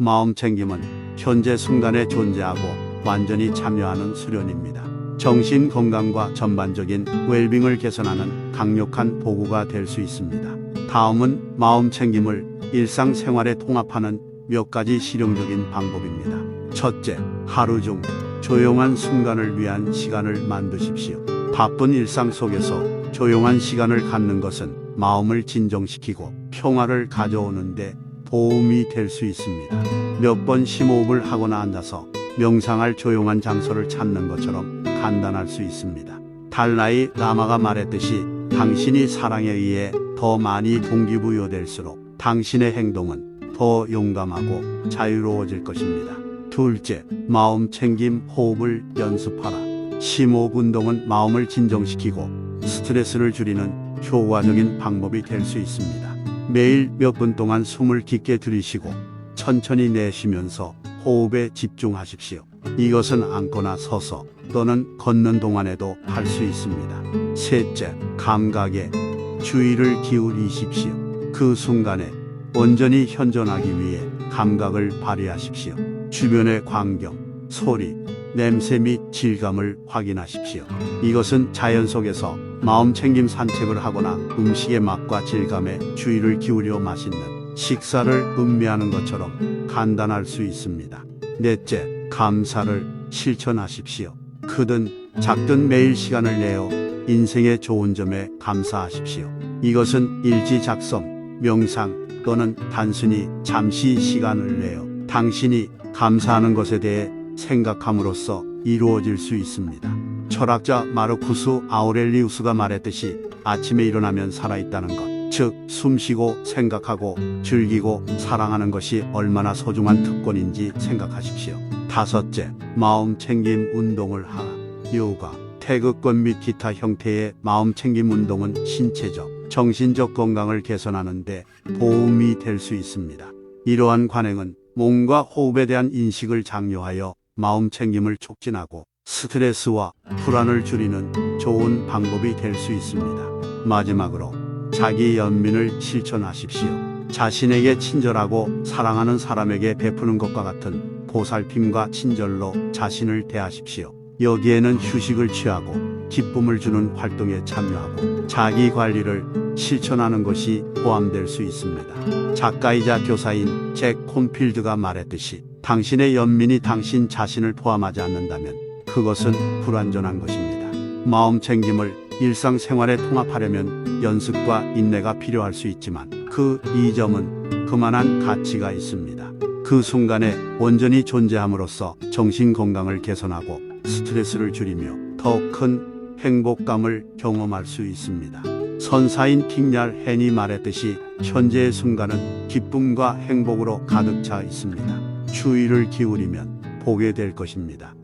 마음 챙김은 현재 순간에 존재하고 완전히 참여하는 수련입니다. 정신 건강과 전반적인 웰빙을 개선하는 강력한 도구가 될 수 있습니다. 다음은 마음 챙김을 일상생활에 통합하는 몇 가지 실용적인 방법입니다. 첫째, 하루 중 조용한 순간을 위한 시간을 만드십시오. 바쁜 일상 속에서 조용한 시간을 갖는 것은 마음을 진정시키고 평화를 가져오는데 도움이 될 수 있습니다. 몇 번 심호흡을 하거나 앉아서 명상할 조용한 장소를 찾는 것처럼 간단할 수 있습니다. 달라이 라마가 말했듯이 당신이 사랑에 의해 더 많이 동기부여될수록 당신의 행동은 더 용감하고 자유로워질 것입니다. 둘째, 마음 챙김 호흡을 연습하라. 심호흡 운동은 마음을 진정시키고 스트레스를 줄이는 효과적인 방법이 될 수 있습니다. 매일 몇 분 동안 숨을 깊게 들이쉬고 천천히 내쉬면서 호흡에 집중하십시오. 이것은 앉거나 서서 또는 걷는 동안에도 할 수 있습니다. 셋째, 감각에 주의를 기울이십시오. 그 순간에 온전히 현존하기 위해 감각을 발휘하십시오. 주변의 광경, 소리, 냄새 및 질감을 확인하십시오. 이것은 자연 속에서 마음 챙김 산책을 하거나 음식의 맛과 질감에 주의를 기울여 맛있는 식사를 음미하는 것처럼 간단할 수 있습니다. 넷째, 감사를 실천하십시오. 크든 작든 매일 시간을 내어 인생의 좋은 점에 감사하십시오. 이것은 일지 작성, 명상 또는 단순히 잠시 시간을 내어 당신이 감사하는 것에 대해 생각함으로써 이루어질 수 있습니다. 철학자 마르쿠스 아우렐리우스가 말했듯이 아침에 일어나면 살아있다는 것, 즉 숨쉬고 생각하고 즐기고 사랑하는 것이 얼마나 소중한 특권인지 생각하십시오. 다섯째, 마음 챙김 운동을 하라. 요가, 태극권 및 기타 형태의 마음 챙김 운동은 신체적, 정신적 건강을 개선하는 데 도움이 될 수 있습니다. 이러한 관행은 몸과 호흡에 대한 인식을 장려하여 마음 챙김을 촉진하고 스트레스와 불안을 줄이는 좋은 방법이 될 수 있습니다. 마지막으로 자기 연민을 실천하십시오. 자신에게 친절하고 사랑하는 사람에게 베푸는 것과 같은 보살핌과 친절로 자신을 대하십시오. 여기에는 휴식을 취하고 기쁨을 주는 활동에 참여하고 자기 관리를 실천하는 것이 포함될 수 있습니다. 작가이자 교사인 잭 콘필드가 말했듯이 당신의 연민이 당신 자신을 포함하지 않는다면 그것은 불완전한 것입니다. 마음 챙김을 일상생활에 통합하려면 연습과 인내가 필요할 수 있지만 그 이점은 그만한 가치가 있습니다. 그 순간에 온전히 존재함으로써 정신 건강을 개선하고 스트레스를 줄이며 더 큰 행복감을 경험할 수 있습니다. 선사인 킹얄 헨이 말했듯이 현재의 순간은 기쁨과 행복으로 가득 차 있습니다. 주의를 기울이면 보게 될 것입니다.